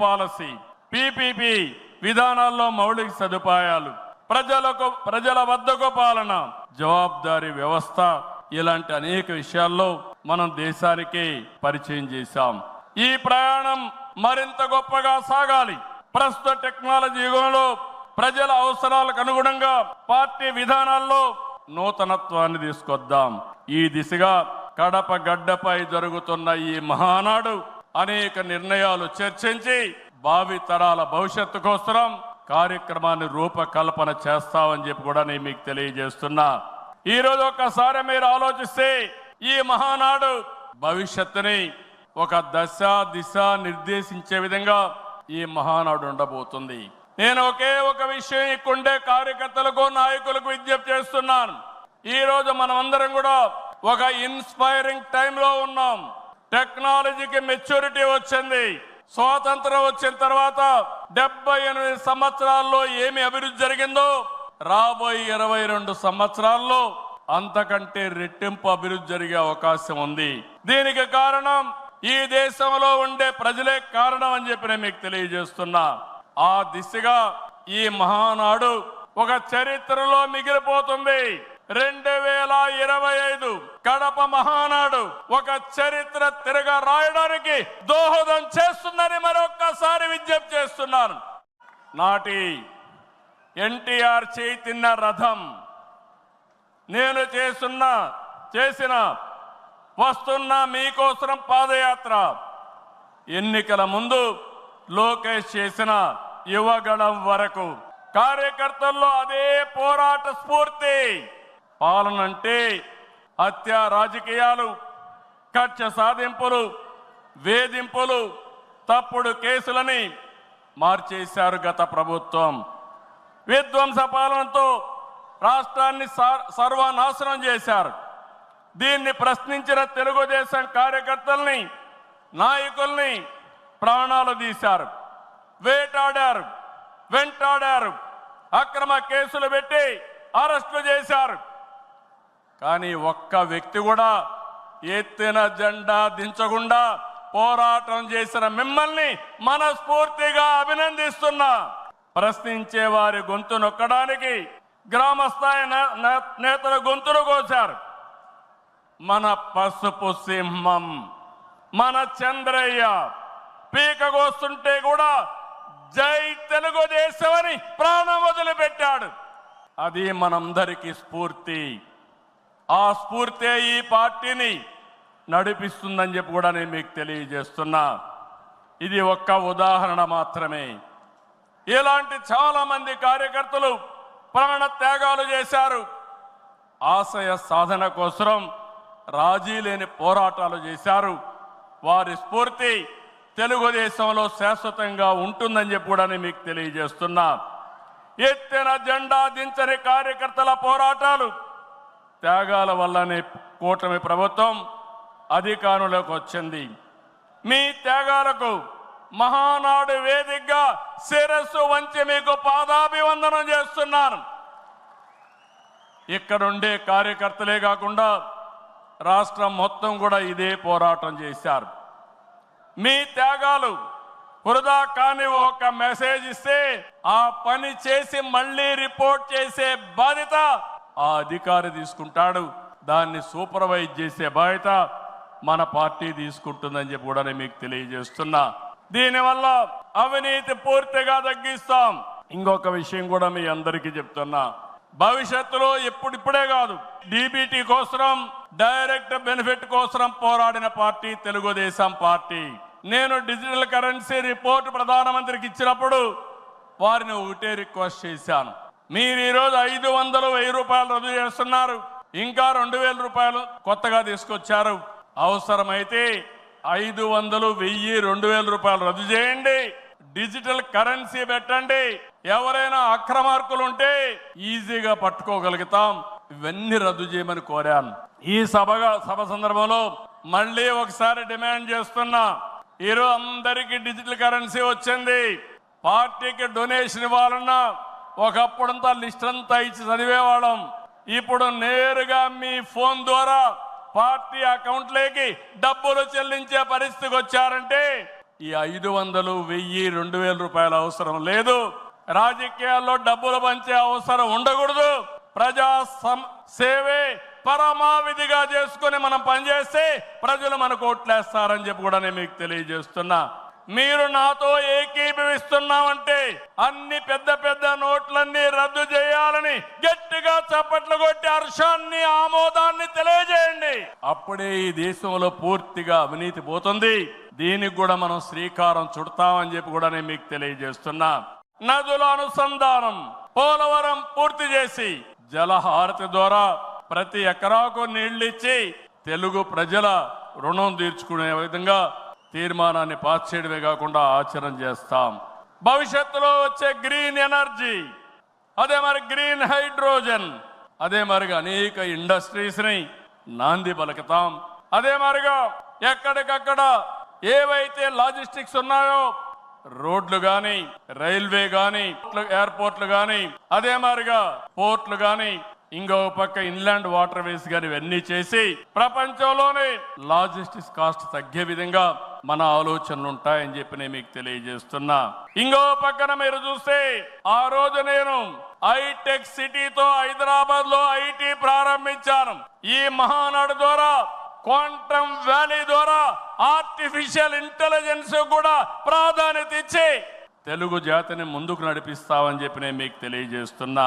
Policy PPP విధానాల్లో మౌలిక సదుపాయాలు ప్రజలకు ప్రజల వద్దకు పాలన జవాబుదారీ వ్యవస్థ ఇలాంటి అనేక విషయాల్లో మనం దేశానికి పరిచయం చేశాం. ఈ ప్రయాణం మరింత గొప్పగా సాగాలి. ప్రస్తుత టెక్నాలజీ యుగంలో ప్రజల అవసరాలకు అనుగుణంగా పార్టీ విధానాల్లో నూతనత్వాన్ని తీసుకొద్దాం. ఈ దిశగా కడప గడ్డపై జరుగుతున్న ఈ మహానాడు అనేక నిర్ణయాలు చర్చించి భావి తరాల భవిష్యత్తు కోసం కార్యక్రమాన్ని రూపకల్పన చేస్తామని చెప్పి కూడా నేను మీకు తెలియజేస్తున్నా. ఈ రోజు ఒక్కసారి మీరు ఆలోచిస్తే ఈ మహానాడు భవిష్యత్తుని ఒక దశ దిశ నిర్దేశించే విధంగా ఈ మహానాడు ఉండబోతుంది. నేను ఒకే ఒక విషయం ఇక్కడుండే కార్యకర్తలకు నాయకులకు విజ్ఞప్తి చేస్తున్నాను. ఈ రోజు మనమందరం కూడా ఒక ఇన్స్పైరింగ్ టైంలో ఉన్నాం. టెక్నాలజీకి మెచ్యూరిటీ వచ్చింది. స్వాతంత్రం వచ్చిన తర్వాత డెబ్బై ఎనిమిది సంవత్సరాల్లో ఏమి అభివృద్ధి జరిగిందో రాబోయే ఇరవై రెండు సంవత్సరాల్లో అంతకంటే రెట్టింపు అభివృద్ధి జరిగే అవకాశం ఉంది. దీనికి కారణం ఈ దేశంలో ఉండే ప్రజలే కారణం అని చెప్పి నేను మీకు తెలియజేస్తున్నా. ఆ దిశగా ఈ మహానాడు ఒక చరిత్రలో మిగిలిపోతుంది. రెండు వేల ఇరవై ఐదు కడప మహానాడు ఒక చరిత్ర తిరగ రాయడానికి దోహదం చేస్తుందని మరొక్కసారి విజ్ఞప్తి చేస్తున్నాను. నాటి ఎన్టీఆర్ చేతిన్న రథం నేను చేస్తున్న చేసిన వస్తున్న మీకోసం పాదయాత్ర. ఎన్నికల ముందు లోకేష్ చేసిన యువగళం వరకు. కార్యకర్తల్లో అదే పోరాట స్ఫూర్తి. పాలన అంటే హత్య రాజకీయాలు కక్ష సాధింపులు వేధింపులు తప్పుడు కేసులని మార్చేశారు గత ప్రభుత్వం. విధ్వంస పాలనతో రాష్ట్రాన్ని సర్వనాశనం చేశారు. దీన్ని ప్రశ్నించిన తెలుగుదేశం కార్యకర్తల్ని నాయకుల్ని ప్రాణాలు తీశారు. వేటాడారు వెంటాడారు అక్రమ కేసులు పెట్టి అరెస్టులు చేశారు. కానీ ఒక్క వ్యక్తి కూడా ఎత్తిన జెండా దించకుండా పోరాటం చేసిన మిమ్మల్ని మనస్ఫూర్తిగా అభినందిస్తున్నా. ప్రశ్నించే వారి గొంతు నొక్కడానికి గ్రామస్థాయి నే- నేతల గొంతును కోశారు. మన పసుపు సింహం మన చంద్రయ్య పీకగోస్తుంటే కూడా జై తెలుగుదేశం అని ప్రాణం వదిలిపెట్టాడు. అది మనందరికీ స్ఫూర్తి. ఆ స్ఫూర్తే ఈ పార్టీని నడిపిస్తుందని చెప్పి కూడా నేను మీకు తెలియజేస్తున్నా. ఇది ఒక్క ఉదాహరణ మాత్రమే. ఇలాంటి చాలామంది కార్యకర్తలు ప్రాణ త్యాగాలు చేశారు. ఆశయ సాధన కోసం రాజీ లేని పోరాటాలు చేశారు. వారి స్ఫూర్తి తెలుగుదేశంలో శాశ్వతంగా ఉంటుందని చెప్పి కూడా నేను మీకు తెలియజేస్తున్నా. ఎత్తిన జెండా దించని కార్యకర్తల పోరాటాలు త్యాగాల వల్లనే కూటమి ప్రభుత్వం అధికారంలోకి వచ్చింది. మీ త్యాగాలకు మహానాడు వేదికగా శిరస్సు వంచి మీకు పాదాభివందనం చేస్తున్నాను. ఇక్కడుండే కార్యకర్తలే కాకుండా రాష్ట్రం మొత్తం కూడా ఇదే పోరాటం చేశారు. మీ త్యాగాలు వృధా కాని ఒక మెసేజ్ ఇస్తే ఆ పని చేసి మళ్ళీ రిపోర్ట్ చేసే బాధ్యత ఆ అధికారి తీసుకుంటాడు. దాన్ని సూపర్వైజ్ చేసే బాధ్యత మన పార్టీ తీసుకుంటుందని చెప్పి కూడా నేను మీకు తెలియజేస్తున్నా. దీనివల్ల అవినీతి పూర్తిగా తగ్గిస్తాం. ఇంకొక విషయం కూడా మీ అందరికీ చెప్తున్నా. భవిష్యత్తులో ఇప్పుడిప్పుడే కాదు డీబీటీ కోసం డైరెక్ట్ బెనిఫిట్ కోసం పోరాడిన పార్టీ తెలుగుదేశం పార్టీ. నేను డిజిటల్ కరెన్సీ రిపోర్ట్ ప్రధానమంత్రికి ఇచ్చినప్పుడు వారిని ఒకటే రిక్వెస్ట్ చేశాను. మీరు ఈరోజు ఐదు వందలు వెయ్యి రూపాయలు రద్దు చేస్తున్నారు. ఇంకా రెండు వేల రూపాయలు కొత్తగా తీసుకొచ్చారు. అవసరమైతే ఐదు వందలు వెయ్యి రెండు వేల రూపాయలు రద్దు చేయండి. డిజిటల్ కరెన్సీ పెట్టండి. ఎవరైనా అక్రమార్కులు ఉంటే ఈజీగా పట్టుకోగలుగుతాం. ఇవన్నీ రద్దు చేయమని కోరాను ఈ సభగా సభ సందర్భంలో మళ్ళీ ఒకసారి డిమాండ్ చేస్తున్నా. ఈరోజు అందరికీ డిజిటల్ కరెన్సీ వచ్చింది. పార్టీకి డొనేషన్ ఇవ్వాలన్నా ఒకప్పుడంతా లిస్ట్ అంతా ఇచ్చి చదివేవాళ్ళం. ఇప్పుడు నేరుగా మీ ఫోన్ ద్వారా పార్టీ అకౌంట్లోకి డబ్బులు చెల్లించే పరిస్థితికి వచ్చారంటే ఈ ఐదు వందలు వెయ్యి రెండు వేల రూపాయల అవసరం లేదు. రాజకీయాల్లో డబ్బులు పంచే అవసరం ఉండకూడదు. ప్రజా సేవే పరమావిధిగా చేసుకుని మనం పనిచేస్తే ప్రజలు మనకు ఓట్లేస్తారని చెప్పి కూడా నేను మీకు తెలియజేస్తున్నా. మీరు నాతో ఏకీభవిస్తున్నామంటే అన్ని పెద్ద పెద్ద నోట్లన్నీ రద్దు చేయాలని గట్టిగా చప్పట్లు కొట్టి హర్షాన్ని ఆమోదాన్ని తెలియజేయండి. అప్పుడే ఈ దేశంలో పూర్తిగా అవినీతి పోతుంది. దీనికి కూడా మనం శ్రీకారం చుడతామని చెప్పి కూడా నేను మీకు తెలియజేస్తున్నా. నదుల అనుసంధానం పోలవరం పూర్తి చేసి జలహారతి ద్వారా ప్రతి ఎకరాకు నీళ్ళిచ్చి తెలుగు ప్రజల రుణం తీర్చుకునే విధంగా తీర్మానాన్ని పాస్ చేయడమే కాకుండా ఆచరణ చేస్తాం. భవిష్యత్తులో వచ్చే గ్రీన్ ఎనర్జీ అదే మరి గ్రీన్ హైడ్రోజన్ అదే మరిగా అనేక ఇండస్ట్రీస్ని నాంది పలుకుతాం. అదే మరిగా ఎక్కడికక్కడ ఏవైతే లాజిస్టిక్స్ ఉన్నాయో రోడ్లు కానీ రైల్వే కానీ ఎయిర్పోర్ట్లు కానీ అదే మరిగా పోర్ట్లు కానీ ఇంకో పక్క ఇన్లాండ్ వాటర్ వేస్ గాని ఇవన్నీ చేసి ప్రపంచంలోనే లాజిస్టిక్స్ కాస్ట్ తగ్గే విధంగా మన ఆలోచనలు ఉంటాయని చెప్పి నేను మీకు తెలియజేస్తున్నా. ఇంకో పక్కన మీరు చూస్తే ఆ రోజు నేను ఐటెక్ సిటీతో హైదరాబాద్లో ఐటీ ప్రారంభించాను. ఈ మహానాడు ద్వారా క్వాంటమ్ వ్యాలీ ద్వారా ఆర్టిఫిషియల్ ఇంటెలిజెన్స్ కూడా ప్రాధాన్యత ఇచ్చి తెలుగు జాతిని ముందుకు నడిపిస్తామని చెప్పి నేను మీకు తెలియజేస్తున్నా.